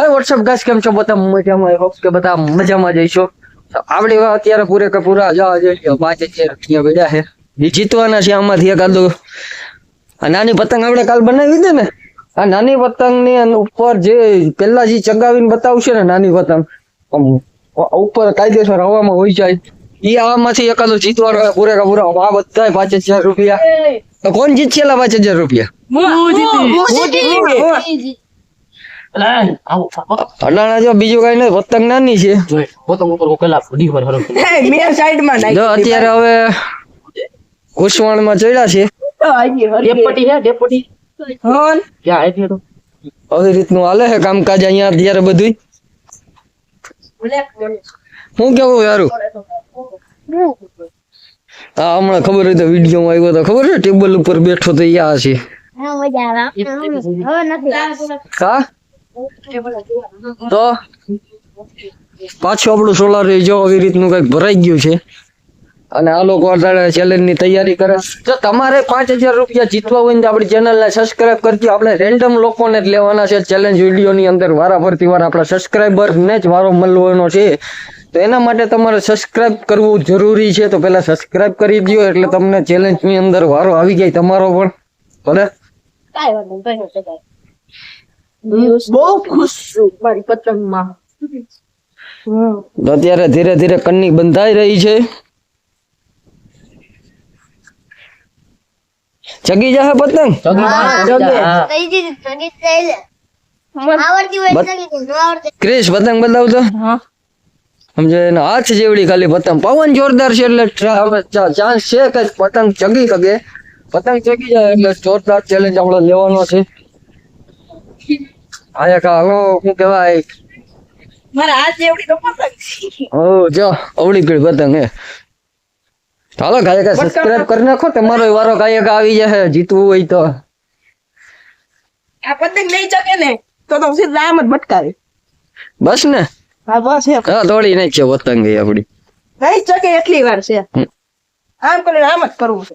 હાય WhatsApp guys કેમ છો? બધા મજામાં? હોપ કે બધા મજામાં જઈશો આપણે એવા અત્યારે પૂરે કે પૂરા જવા જઈએ પાંચ હજાર રૂપિયા પડ્યા છે. એ જીતવાના છે આમાંથી એકાદો આ નાની પતંગ આપણે કાલ બનાવી દે ને? આ નાની પતંગની ઉપર જે પેલા જે ચગાવીને બતાવશે ને નાની પતંગ ઉપર કાયદેસર હવામાં હોય જાય. એ આમાંથી એકાદો જીતવાનો પૂરે કે પૂરા. આ બધા પાંચ હજાર રૂપિયા. તો કોણ જીતશે પાંચ હજાર રૂપિયા? અડાણા જો બીજું કઈ નહીં પતંગ નાની છે. મેં સાઈડમાં જો અત્યારે હવે ઉસવાણમાં ચડ્યા છે. આવી રીતનું હાલે છે કામકાજ અહીંયા અત્યારે બધું હું કેવું યારું? હા હમણાં ખબર હોય તો વીડિયો માં આવ્યો તો ખબર છે ટેબલ ઉપર બેઠો તો યા છે. હા? તો પાછું આપણું સોલાર જો આવી રીતનું કંઈક ભરાઈ ગયું છે. અને આ લોકો અત્યારે ચેલેન્જની તૈયારી કરે. જો તમારે પાંચ હજાર રૂપિયા જીતવા હોય ને તો આપણી ચેનલ ને સબસ્ક્રાઇબ કરજો. આપણે રેન્ડમ લોકોને જ લેવાના છે ચેલેન્જ વીડિયો ની અંદર. વારા વાર આપણા સબસ્ક્રાઇબર ને જ વારો મળવાનો છે. તો એના માટે તમારે સબસ્ક્રાઇબ કરવું જરૂરી છે. તો પેલા સબસ્ક્રાઇબ કરી દો એટલે તમને ચેલેન્જની અંદર વારો આવી જાય તમારો પણ. ભલે. બહુ ખુશ છું. મારી પતંગમાં. અત્યારે ધીરે ધીરે કન્ની બંધાઈ રહી છે. ચગી જશે પતંગ. ક્રિશ પતંગ બતાવતો સમજો એના હાથ જેવડી ખાલી પતંગ. પવન જોરદાર છે એટલે ચાન્સ છે કે પતંગ ચગી શકે. પતંગ ચગી જાય એટલે જોરદાર ચેલેન્જ આપણે લેવાનો છે. આયા કા હલો શું કહેવાય? મારા હાથ જેવડી તો પતંગ ઓ જો અવળી પીળી પતંગ હે. ચાલો ગાયકા સબસ્ક્રાઇબ કરી નાખો તમારો વારો ગાયકા આવી જશે જીતવું હોય તો. આ પતંગ નહીં ચકે ને તો તો સીધા આમ જ ભટકાવે બસ ને? હા બસ હે હા દોડી નાખ છે પતંગ એ આપડી. નહીં ચકે એટલી વાર છે. આમ કરીને આમ જ કરવું છે.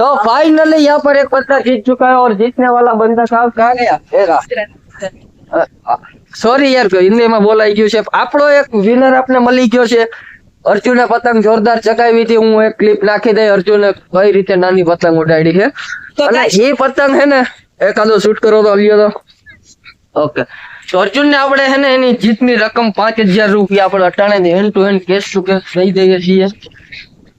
तो फाइनली यहाँ पर एक बंदा जीत चुका है और जीतने वाला बंदा साहब कहाँ गया ये रहा સોરી યાર હિન્દીમાં બોલાઈ ગયું છે આપણો એક વિનર આપને મળી ગયો છે અર્જુને પતંગ જોરદાર ચકાવી હતી હું એક ક્લિપ નાખી દઈ અર્જુને કઈ રીતે નાની પતંગ ઉડાડી છે તો અને એ પતંગ હે ને એકાદો શૂટ કરો તો લ્યો તો ઓકે તો અર્જુનને આપણે હે ને એની જીતની રકમ પાંચ હજાર રૂપિયા આપણે અટાણે hand to hand cash to cash દઈ દઈએ છીએ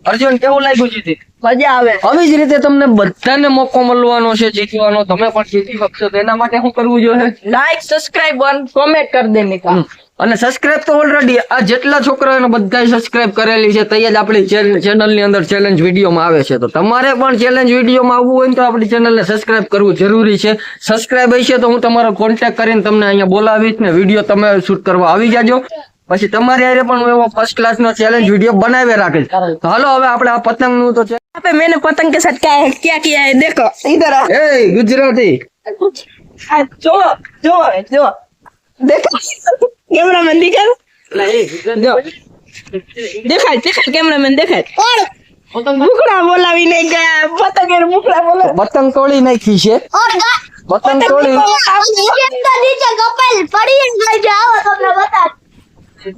અર્જુન કેવું લાગ્યું જીતી મજા આવે. આવી જ રીતે તમને બધાને મોકો મળવાનો છે જીતવાનો. તમે પણ જીતી શકશો. તો એના માટે શું કરવું જોઈએ? લાઈક સબસ્ક્રાઇબ કોમેન્ટ કરી દે નિકા અને સબસ્ક્રાઇબ તો ઓલરેડી આ જેટલા છોકરાઓને બધાય સબસ્ક્રાઇબ કરેલી છે તૈયાર આપણી ચેનલની અંદર ચેલેન્જ વિડીયોમાં આવે છે. તો તમારે પણ ચેલેન્જ વિડીયોમાં આવવું હોય ને તો આપણી ચેનલને સબસ્ક્રાઇબ કરવું જરૂરી છે. સબસ્ક્રાઇબ હશે તો હું તમારો કોન્ટેક્ટ કરીને તમને અહીંયા બોલાવીશ ને વીડિયો તમે શૂટ કરવા આવી જાજો. પછી તમારી આરે પણ એવો ફર્સ્ટ ક્લાસ નો ચેલેન્જ વીડિયો બનાવી રાખે તો હાલો હવે આપણે આ પતંગનું તો છે. આપે મેને પતંગ કે સાથ ક્યા ક્યા કિયા હે દેખો. ઇધર એ ગુજરાતી. જો જો જો. દેખો. કેમેરામેન દેખાય? દેખાય દેખાય કેમેરામેન દેખાય. ઓળ બોલાવી બોલાવીને ગયા. પતંગ મુકડા બોલો પતંગ તોડી નાખી છે. પતંગ તોડી નીચે કપાલ પડી ગઈ જાઓ તમને બતા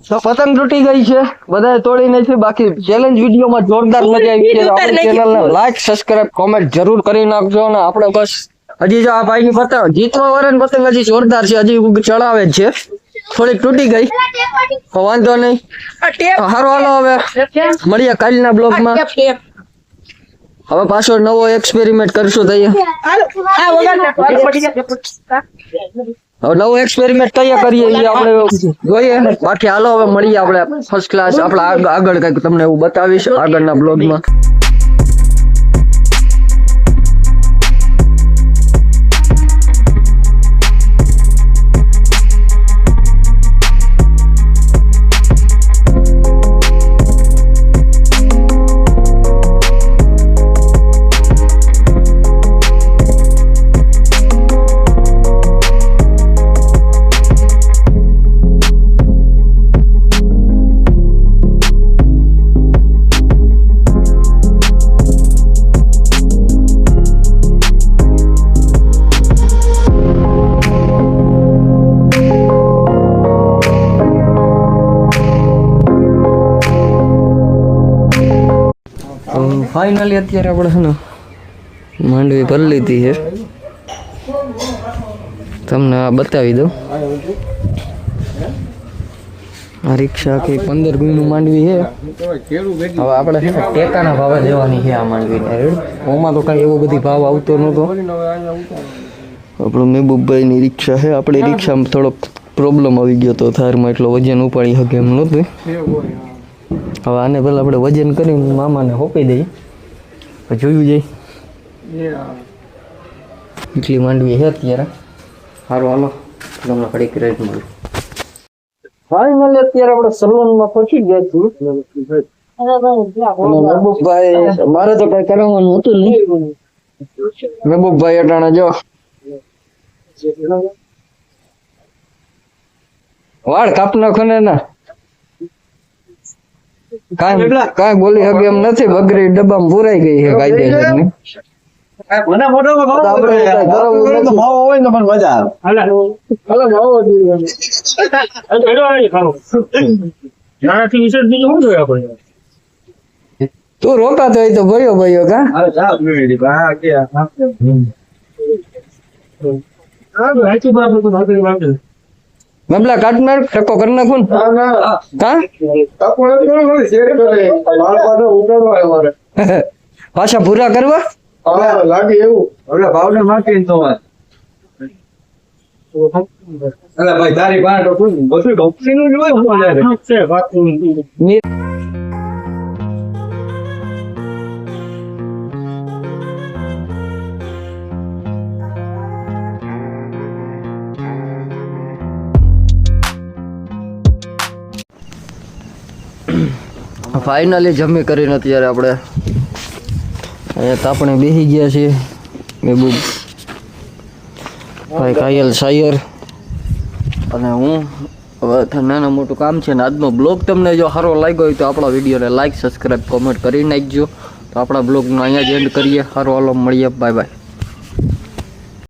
તો પતંગ તૂટી ગઈ છે. બધાએ તોડી છે બાકી ચેલેન્જ વિડીયોમાં જોરદાર મજા આવી છે. આપણી ચેનલને લાઈક સબસ્ક્રાઇબ કોમેન્ટ જરૂર કરી નાખજો અને આપણે બસ હજી જો આ ભાઈની પતંગ જીતવા વાળાની પતંગ હજી જોરદાર છે. હજી ચડાવે છે. થોડીક તૂટી ગઈ. વાંધો નહીં. હારો હાલો હવે. મળીએ કાલના બ્લોગમાં. હવે પાછો નવો એક્સપેરિમેન્ટ કરશું તૈયાર હવે નવો એક્સપેરિમેન્ટ કયા કરીએ એ આપણે. જોઈએ. બાકી હાલો, હવે મળીએ આપણે ફર્સ્ટ ક્લાસ આપણે આગ- આગળ કંઈક તમને એવું બતાવીશ આગળના બ્લોગમાં ફાઇનલી અત્યારે આપણે છે ને માંડવી ભરી લીધી છે. તમને આ બતાવી દઉં. આ રિક્ષા કે પંદર ગુણીનું માંડવી છે. હવે આપણે છે ને ટેકાના ભાવે દેવાની છે આ માંડવીને. ઓમાં તો કાંઈ એવો બધી ભાવ આવતો નહોતો. આપણું મહેબૂબભાઈની રિક્ષા છે. આપણે રિક્ષામાં થોડોક પ્રોબ્લેમ આવી ગયો તો થારમાં એટલો વજન ઉપાડી શકે એમ નહોતું. હવે આને પહેલાં આપણે વજન કરીને મામાને હોપી દઈએ જોયું જઈ એટલી માંડવી છે અત્યારે. સારું હાલો. તમને કડીક રેટ મળ્યું ફાઇનલી અત્યારે આપણે સલૂનમાં પહોંચી ગયા છીએ. મહેબૂબભાઈ, મારે તો કઈ કરવાનું હતું નહીં. મહેબૂબભાઈ અટાણે જો. વાળ કાપ નાખો ને ના કાંઈ કાઈ બોલી શકે એમ નથી બગરી ડબ્બામાં પુરાઈ ગઈ છે કાયદેસરની મને મોટો. ભાવ હોય ને પણ મજા આવે. તું રોકાતો હોય તો ભયો ભયો કા. હા, કે, હા. મબલા કાટ માર ટકો કરી નાખું ને? કા પાછા પૂરા કરવા? ઓલા ભાવને માર્કેટ તો વાત. અલા ભાઈ તારી પાસે બધું શું? બધું કંપનીનું જ હોય ફાઇનલી જમી કરીને અત્યારે આપણે અહીંયા તાપણે બેસી ગયા છીએ. મહેબૂબ ભાઈ કાયલ શાયર અને હું. નાના મોટું કામ છે ને આજનો બ્લોગ તમને જો સારો લાગ્યો હોય તો આપણા વિડીયોને લાઈક સબસ્ક્રાઈબ કોમેન્ટ કરી નાખજો. તો આપણા બ્લોગનો અહીંયા જ એન્ડ કરીએ. સારો હાલો, મળીએ. Bye bye